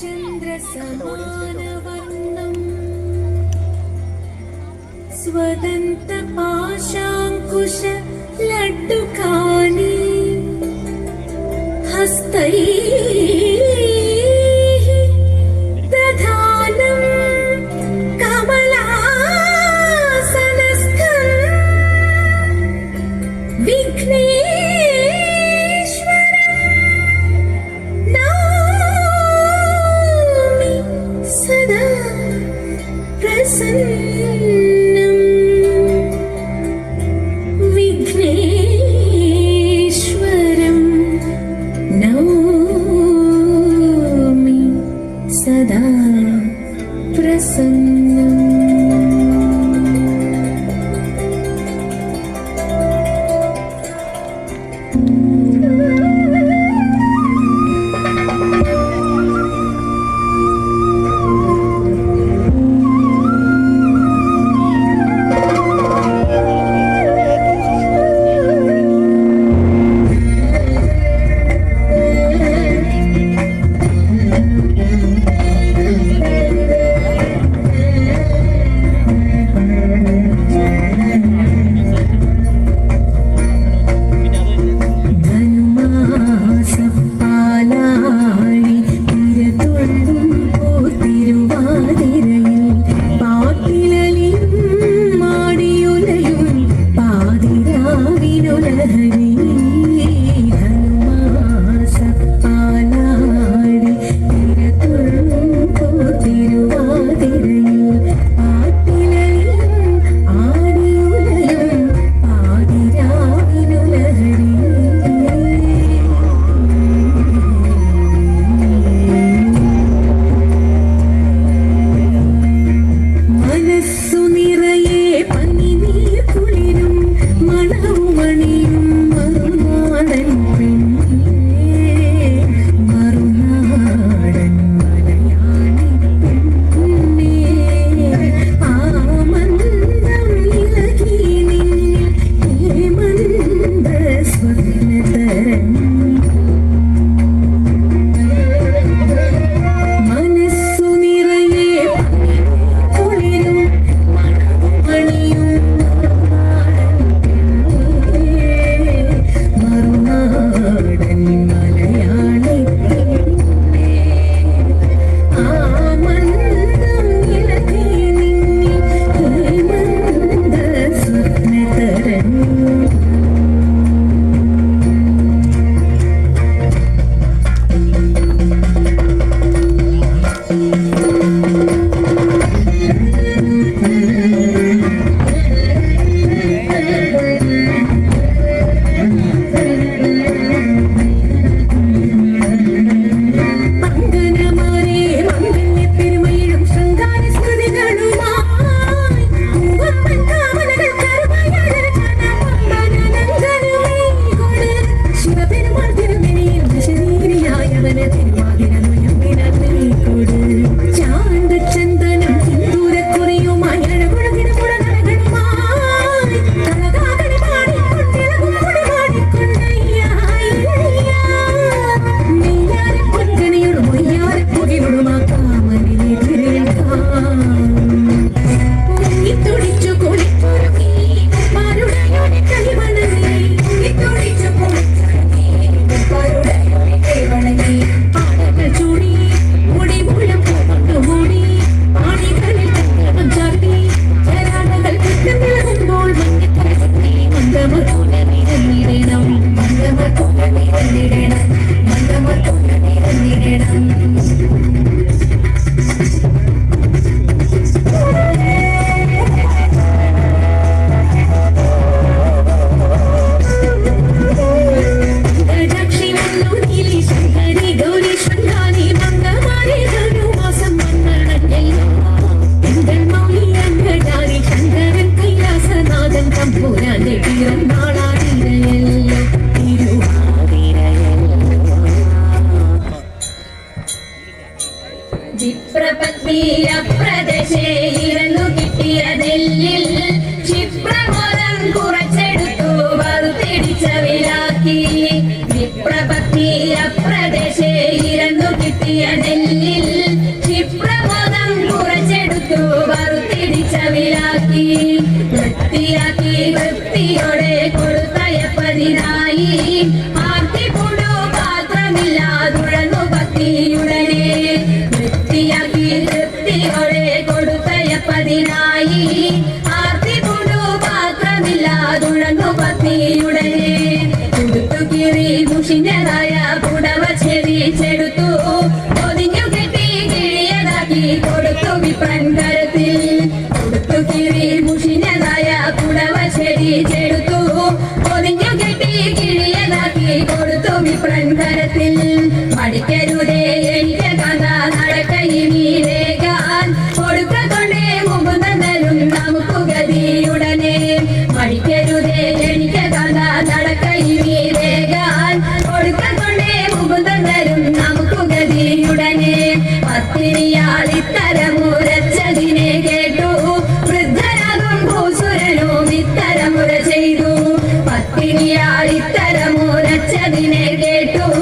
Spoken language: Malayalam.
चन्द्रसमानवर्णम्। स्वदन्तपाशाङ्कुश लड्डुकारी हस्तै വീരപ്രദശേയിരുന്നു കിട്ടിയതെല്ലിൽ ക്ഷിപ്രമോദം കുറച്ചെടുത്തു വറുത്തിടിച്ച വിലാക്കി. വിപ്രപത്തീരപ്രദശേയിരുന്നു കിട്ടിയതെല്ലിൽ ക്ഷിപ്രമോദം കുറച്ചെടുത്തു വറുത്തിടിച്ച വിലാക്കി. വൃത്തിയാക്കി വൃത്തിയോടെ കൊടുത്തയപ്പതിനായി ഗണപതിനായി ആർത്തി പാത്രമില്ലാതുഴങ്ങു പത്നിയുടനെ കൊടുത്തു ദുഷിഞ്ഞതായ കുടവ ചെരിച്ചെടുത്തു പൊതിഞ്ഞു കെട്ടി കിഴിയതാക്കി കൊടുത്തു വിപ്രൻ കരത്തിൽ. കൊടുത്തു ദുഷിഞ്ഞതായ കുടവ ചെരിച്ചെടുത്തു പൊതിഞ്ഞു കെട്ടി കിഴിയതാക്കി കൊടുത്തു വിപ്രൻ കരത്തിൽ. കേട്ടു